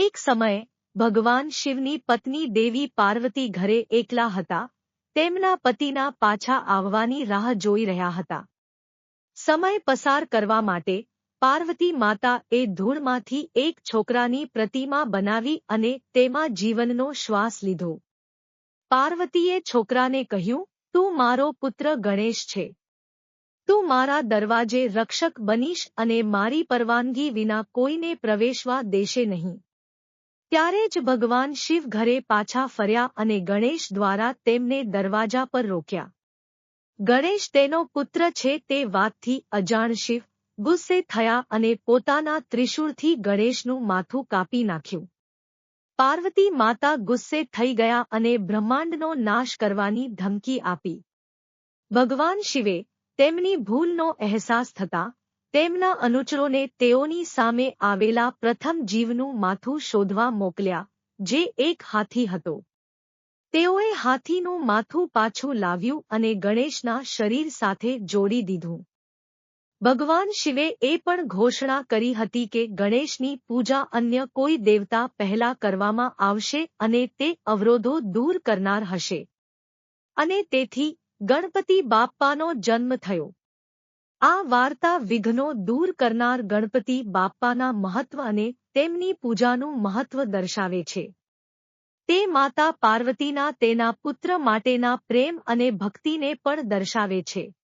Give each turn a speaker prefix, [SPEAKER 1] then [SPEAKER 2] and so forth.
[SPEAKER 1] એક સમયે ભગવાન શિવની પત્ની દેવી પાર્વતી ઘરે એકલા હતા. તેમના પતિના પાછા આવવાની રાહ જોઈ રહ્યા હતા. સમય પસાર કરવા માટે પાર્વતી માતા એ ધૂળમાંથી એક છોકરાની પ્રતિમા બનાવી અને તેમાં જીવનનો શ્વાસ લીધો. પાર્વતીએ છોકરાને કહ્યું, તું મારો પુત્ર ગણેશ છે. તું મારા દરવાજે રક્ષક બનીશ અને મારી પરવાનગી વિના કોઈને પ્રવેશવા દેશે નહીં. ત્યારે જ ભગવાન શિવ ઘરે પાછા ફર્યા અને ગણેશ દ્વારા તેમને દરવાજા પર રોક્યા. ગણેશ તેનો પુત્ર છે તે વાતથી અજાણ શિવ ગુસ્સે થયા અને પોતાના ત્રિશૂળથી ગણેશનું માથું કાપી નાખ્યું. પાર્વતી માતા ગુસ્સે થઈ ગયા અને બ્રહ્માંડનો નાશ કરવાની ધમકી આપી. ભગવાન શિવે તેમની ભૂલનો અહેસાસ થતા તેમના અનુચરોને તેઓની સામે આવેલા પ્રથમ જીવનું માથું શોધવા મોકલ્યા, જે એક હાથી હતો. તેઓએ હાથીનું માથું પાછું લાવ્યું અને ગણેશના શરીર સાથે જોડી દીધું. ભગવાન શિવે એ પણ ઘોષણા કરી હતી કે ગણેશની પૂજા અન્ય કોઈ દેવતા પહેલા કરવામાં આવશે અને તે અવરોધો દૂર કરનાર હશે. અને તેથી ગણપતિ બાપ્પાનો જન્મ થયો. આ વાર્તા વિઘ્નો દૂર કરનાર ગણપતિ બાપ્પાના મહત્વ અને તેમની પૂજાનું મહત્વ દર્શાવે છે. તે માતા પાર્વતીના તેના પુત્ર માટેના પ્રેમ અને ભક્તિને પણ દર્શાવે છે.